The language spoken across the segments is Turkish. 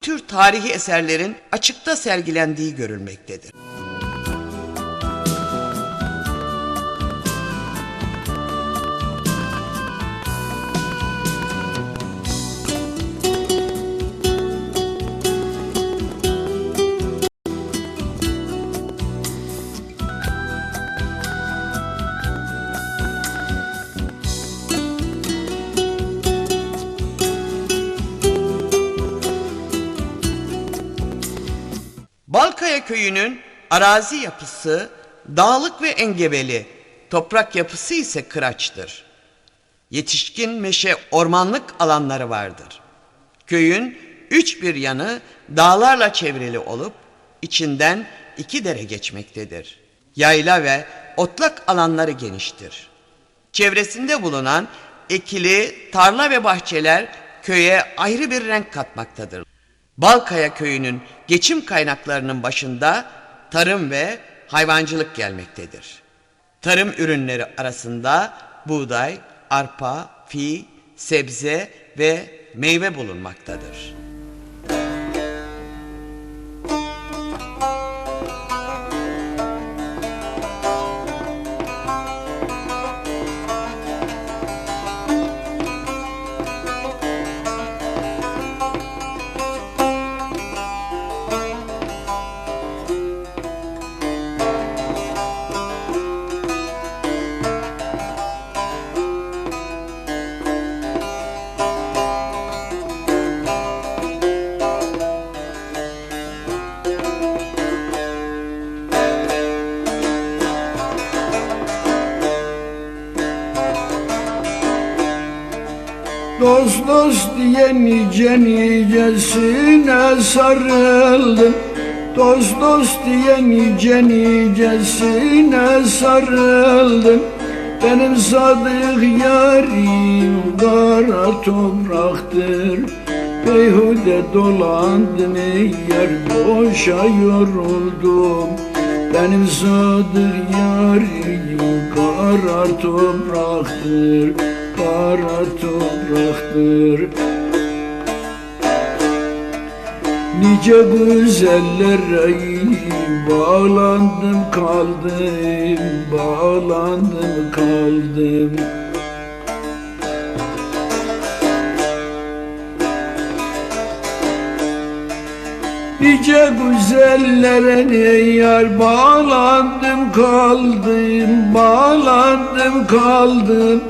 tür tarihi eserlerin açıkta sergilendiği görülmektedir. Köyünün arazi yapısı dağlık ve engebeli, toprak yapısı ise kıraçtır. Yetişkin meşe ormanlık alanları vardır. Köyün üç bir yanı dağlarla çevrili olup içinden iki dere geçmektedir. Yayla ve otlak alanları geniştir. Çevresinde bulunan ekili tarla ve bahçeler köye ayrı bir renk katmaktadır. Balkaya köyünün geçim kaynaklarının başında tarım ve hayvancılık gelmektedir. Tarım ürünleri arasında buğday, arpa, fi, sebze ve meyve bulunmaktadır. Dost dost diye nice nicesine sarıldım. Dost dost diye nice nicesine sarıldım. Benim sadık yarim kara topraktır. Beyhude dolandım yer boşa yoruldum. Benim sadık yarim kara topraktır Kara topraktır Nice güzellere bağlandım kaldım Bağlandım kaldım. Nice güzellere ne yar bağlandım kaldım Bağlandım kaldım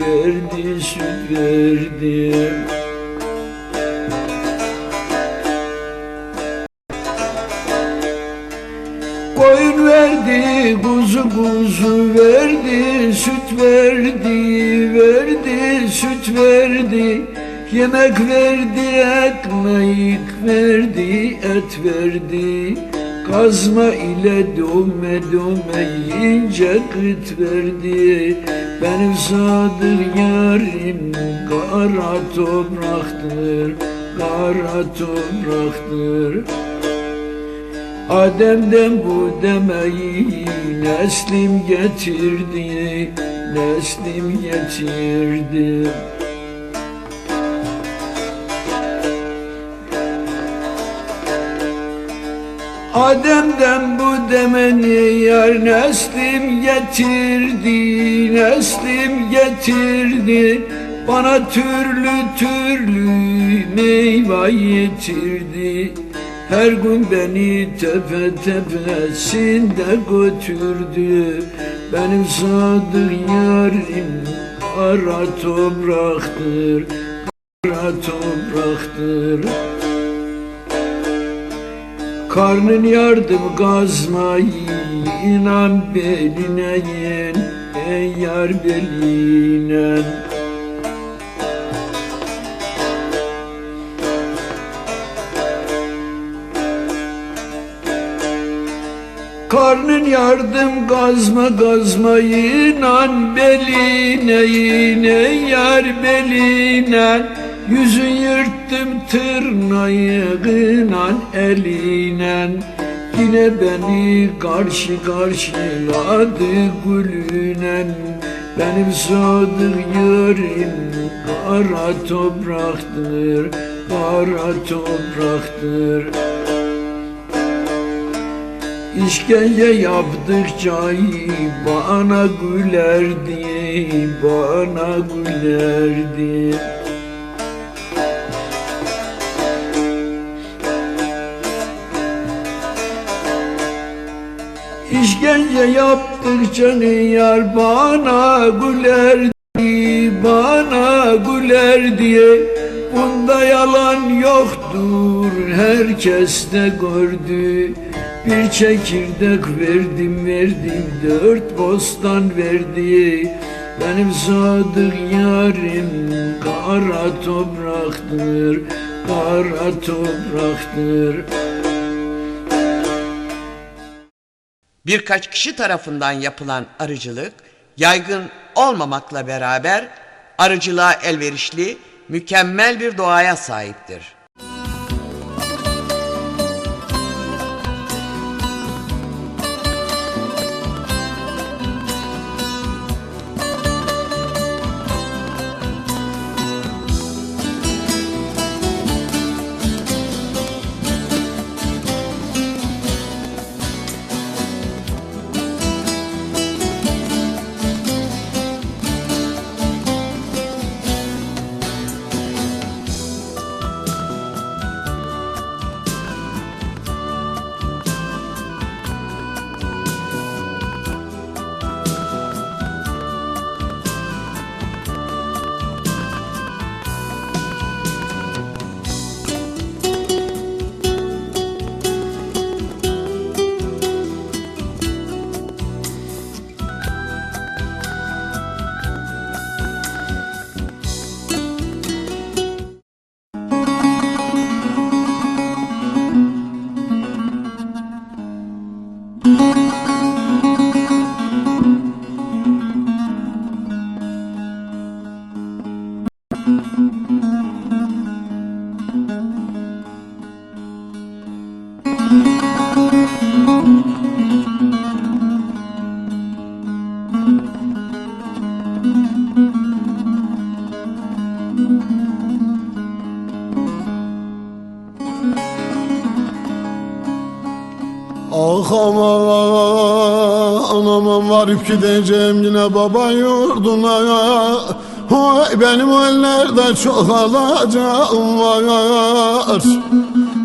verdi süt verdi Koyun verdi kuzu kuzu verdi süt verdi verdi süt verdi. Yemek verdi ekmek verdi et verdi. Kazma ile dövme dövme yiyince kıt verdi Benim sadık yarim kara topraktır Kara topraktır. Adem'den bu demeyi neslim getirdi Neslim getirdi Adem'den bu demeni yar neslim getirdi Neslim getirdi. Bana türlü türlü meyve getirdi Her gün beni tepe tepesinde götürdü. Benim sadık yarim kara topraktır Kara topraktır Karnın yardım gazmayı inan beline yen Ey yar beline. Karnın yardım gazma gazma inan beline yine yar beline Yüzün yırttım tırnağıyla eline. Yine beni karşı karşıladı gülünen Benim sadık yarim kara topraktır Kara topraktır. İşkence yaptıkça bana gülerdi, bana gülerdi. İşkence yaptıkça yar bana gülerdi, bana gülerdi. Bunda yalan yoktur, herkes de gördü. Bir çekirdek verdim verdim, dört bostan verdi. Benim sadık yarim kara topraktır, kara topraktır. Birkaç kişi tarafından yapılan arıcılık yaygın olmamakla beraber arıcılığa elverişli, mükemmel bir doğaya sahiptir. Varıp gideceğim yine baba yurduna. Vay benim ellerde çok alacağım var.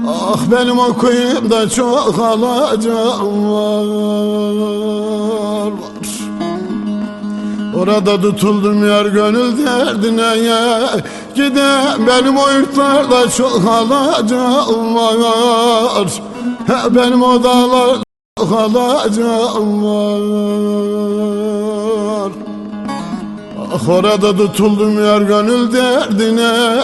Ah benim o kuyumda çok alacağım var. Orada tutuldum yer gönül derdine. Ya Gidem benim o yurtlarda çok alacağım var. He benim o alacağım var Ah tutuldum yer gönül derdine.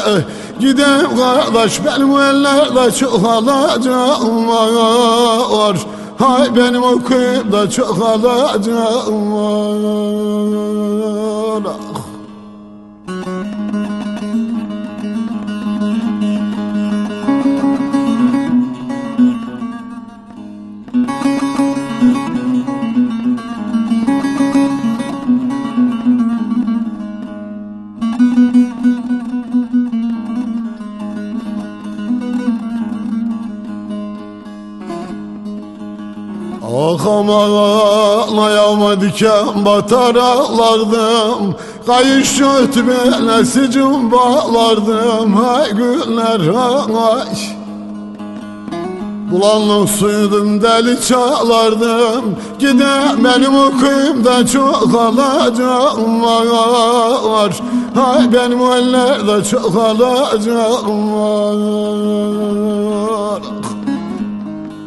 Gidem kardeş benim o ellerde çok alacağım var. Hay benim o kıyımda çok alacağım var ayağıma diken batar ağlardım. Kayış ötüme sicim bağlardım Hay günler hay Bulanlık suydum deli çağlardım. Gide benim okuyumda çok alacağım var Hay benim ellerde çok alacağım var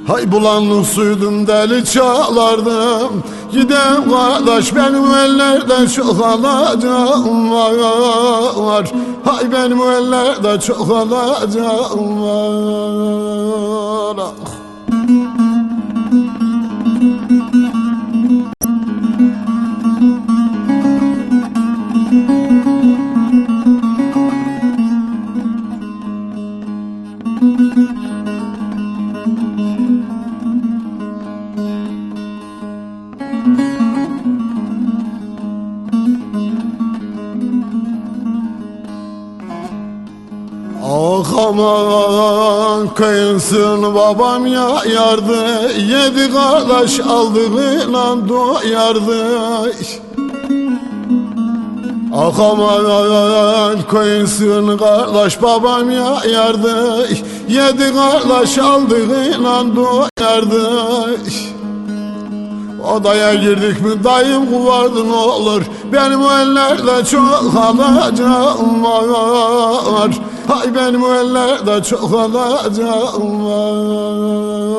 Hay bulanlık suydum deli çağlardım. Gidem kardeş benim ellerden çok alacağım var Hay benim ellerde çok alacağım var no, no. Aman kıyınsın babam ya yardı. Yedi kardeş aldığıyla doyardı Ah aman kıyınsın kardeş babam ya yardı. Yedi kardeş aldığıyla doyardı Odaya girdik mi dayım kuvardı ne olur. Benim ellerde çok alacağım var. Hay benim ellerde çok alacağım var.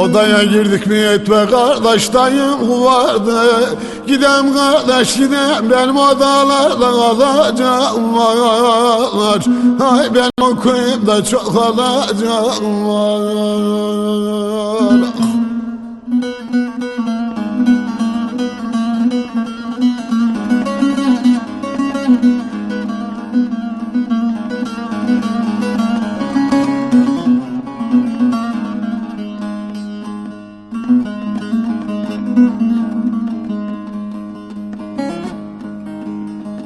Odaya girdik mi etme kardeş dayım kuvardı Gidem kardeş gidem benim odalarda alacağım var. Hay benim okuyup da çok alacağım var. Ah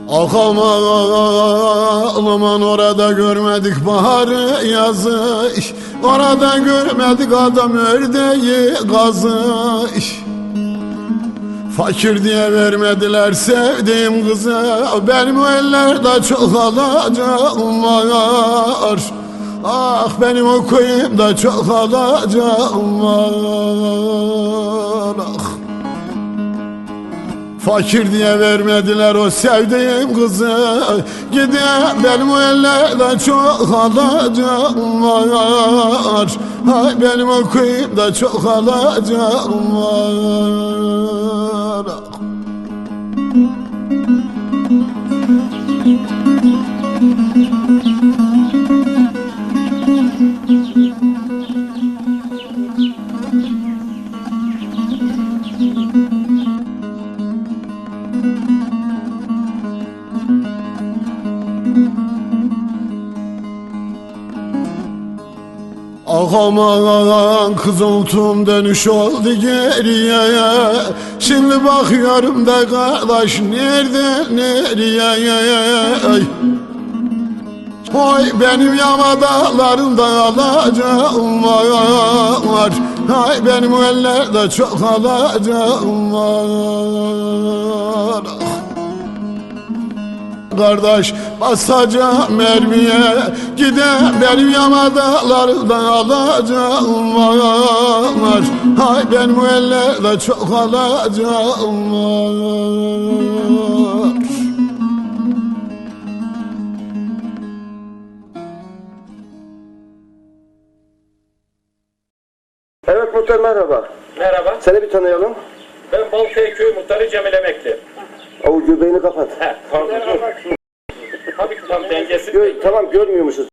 aman aman orada görmedik baharı yazı Orada görmedik adam ördeği gazı Fakir diye vermediler sevdiğim kızı. Benim o ellerde çok alacağım var. Ah benim okuyayım da çok alacağım var. Ah. Fakir diye vermediler o sevdiğim kızı. Gidem benim o ellerde çok alacağım var Hay benim okuyup da çok alacağım var Ah aman kızıltım dönüş oldu geriye. Şimdi bakıyorum da kardeş nerede nereye? Ay. Oy benim yama dağlarında alacağım var Hay benim ellerde çok alacağım var Kardeş basacağım mermiye Gidem benim yama dağlarından alacağım var Hay benim bu ellerde çok alacağım var Evet muhtar merhaba. Merhaba. Seni bir tanıyalım. Ben Balkaya Köyü Muhtarı Cemil Emekli. O göbeğini kapat. Tabii ki tam dengesi. Gör, tamam görmüyormuşuz.